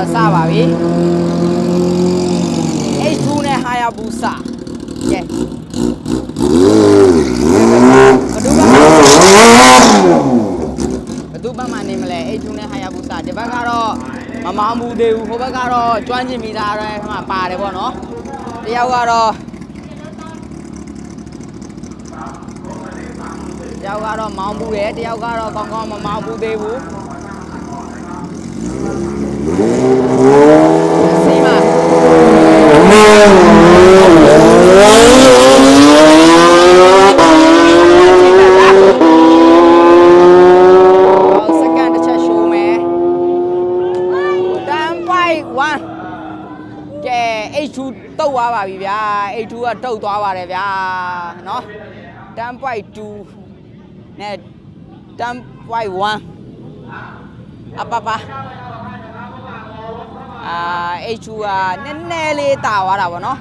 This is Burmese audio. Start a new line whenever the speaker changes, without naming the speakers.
တော့စပါပြီ။ H2 နဲ့ Hayabusa ။ Yeah ။ဘဒူဘာဘဒူဘာမနေမလဲ H2 နဲ့ Hayabusa ဒီဘက်ကတော့မမောင်းဘူးသေးဘူးဟိုဘက်ကတော့ကျွမ်းကျင်မိသားရဲဟိုမှာပါတယ်ပေါ့နော်။တယောက်ကတော့တယောက်ကတော့မောင်းဘူးတယ်တယောက်ကတော့ကောင်းကောင်းမမောင်းဘူးသေးဘူး။ 1ကဲ H2 တုတ်သွားပါပြီဗျာ H2 ကတုတ်သွားပါတယ်ဗျာเนาะတန်ပိုက်2နဲ့တန်ပိုက်1အပပအာ H2 ကနည်းနည်းလေးတာသွားတာဗောနော်